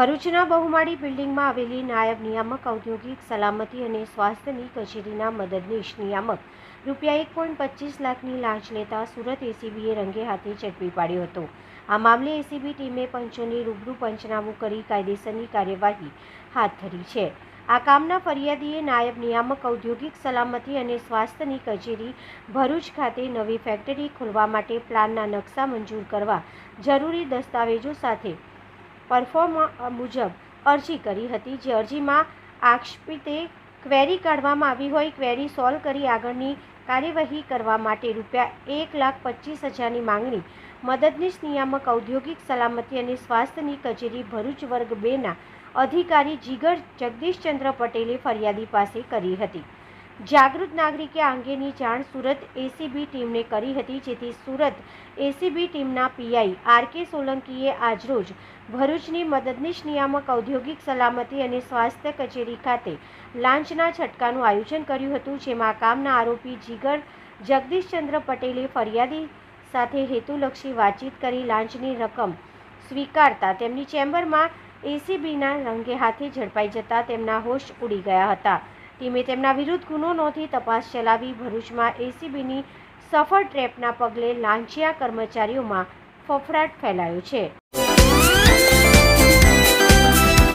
ભરૂચના બહુમાળી બિલ્ડિંગમાં આવેલી નાયબ નિયામક, ઔદ્યોગિક સલામતી અને સ્વાસ્થ્યની કચેરીના મદદનીશ નિયામક રૂપિયા એક પોઈન્ટ પચીસ લાખની લાંચ લેતા સુરત એસીબીએ રંગે હાથે ઝડપી પાડ્યો હતો. આ મામલે એસીબી ટીમે પંચોની રૂબરૂ પંચનામું કરી કાયદેસરની કાર્યવાહી હાથ ધરી છે. આ કામના ફરિયાદીએ નાયબ નિયામક, ઔદ્યોગિક સલામતી અને સ્વાસ્થ્યની કચેરી ભરૂચ ખાતે નવી ફેક્ટરી ખોલવા માટે પ્લાનના નકશા મંજૂર કરવા જરૂરી દસ્તાવેજો સાથે પરફોર્મ મુજબ અરજી કરી હતી, જે અરજીમાં આક્ષેપિતે ક્વેરી કાઢવામાં આવી હોય, ક્વેરી સોલ્વ કરી આગળની કાર્યવાહી કરવા માટે રૂપિયા એક લાખ પચીસ હજારની માંગણી, મદદનીશ નિયામક ઔદ્યોગિક સલામતી અને સ્વાસ્થ્યની કચેરી ભરૂચ વર્ગ બેના અધિકારી જીગર જગદીશચંદ્ર પટેલે ફરિયાદી પાસે કરી હતી. જાગૃત નાગરિકે અંગેની જાણ સુરત એસીબી ટીમને કરી હતી, જેથી સુરત એસીબી ટીમના પીઆઈ આર કે સોલંકીએ આજરોજ ભરૂચની મદદનીશ નિયામક ઔદ્યોગિક સલામતી અને સ્વાસ્થ્ય કચેરી ખાતે લાંચના છટકાનું આયોજન કર્યું હતું, જેમાં કામના આરોપી જીગર જગદીશચંદ્ર પટેલે ફરિયાદી સાથે હેતુલક્ષી વાતચીત કરી લાંચની રકમ સ્વીકારતા તેમની ચેમ્બરમાં એસીબીના રંગે હાથે ઝડપાઈ જતા તેમના હોશ ઉડી ગયા હતા. ટીમે તેમના વિરુદ્ધ ગુનો નોંધી તપાસ ચલાવી ભરૂચમાં એસીબીની સફળ ટ્રેપના પગલે લાંચિયા કર્મચારીઓમાં ફફડાટ ફેલાયો છે.